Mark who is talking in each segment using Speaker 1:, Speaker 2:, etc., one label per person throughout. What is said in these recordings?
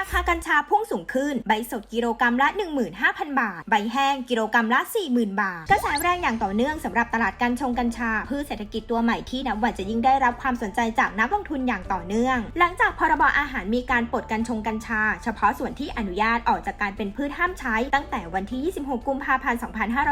Speaker 1: ราคากัญชาพุ่งสูงขึ้น ใบสดกิโลกรัมละ 15,000 บาท ใบแห้งกิโลกรัมละ 40,000 บาท กระแสแรงอย่างต่อเนื่องสำหรับตลาดกัญชงกัญชาพืชเศรษฐกิจตัวใหม่ที่นับวันจะยิ่งได้รับความสนใจจากนักลงทุนอย่างต่อเนื่อง หลังจากพรบอาหารมีการปลดกัญชงกัญชา เฉพาะส่วนที่อนุญาตออกจากการเป็นพืชห้ามใช้ ตั้งแต่วันที่ 26 กุมภาพันธ์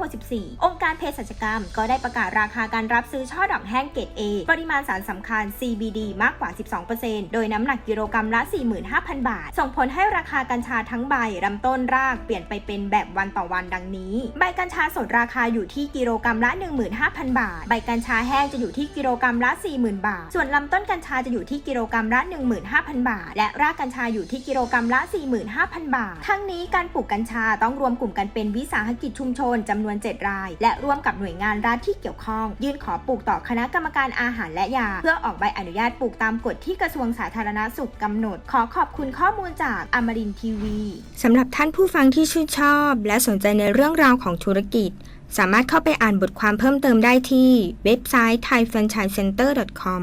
Speaker 1: 2564 องค์การเภสัชกรรม ก็ได้ประกาศราคาการรับซื้อช่อดอกแห้งเกรด A ปริมาณสารสำคัญ CBD มากกว่า 12%โดยน้ำหนักกิโลกรัมละ 45,000 บาทส่งผลให้ราคากัญชาทั้งใบลำต้นรากเปลี่ยนไปเป็นแบบวันต่อวันดังนี้ ใบกัญชาสดราคาอยู่ที่กิโลกรัมละ 15,000 บาท ใบกัญชาแห้งจะอยู่ที่กิโลกรัมละ 40,000 บาท ส่วนลำต้นกัญชาจะอยู่ที่กิโลกรัมละ 15,000 บาท และรากกัญชาอยู่ที่กิโลกรัมละ 45,000 บาท ทั้งนี้การปลูกกัญชาต้องรวมกลุ่มกันเป็นวิสาหกิจชุมชนจำนวน 7 ราย และร่วมกับหน่วยงานรัฐที่เกี่ยวข้อง ยื่นขอปลูกต่อคณะกรรมการอาหารและยา เพื่อออกใบอนุญาตปลูกตามกฎที่กระทรวงสาธารณสุขกำหนด ขอขอบคุณข้อมูลจากอมรินทีวีสำหรับท่านผู้ฟังที่ชื่นชอบ และสนใจในเรื่องราวของธุรกิจ สามารถเข้าไปอ่านบทความเพิ่มเติมได้ที่เว็บไซต์ thaifranchisecenter.com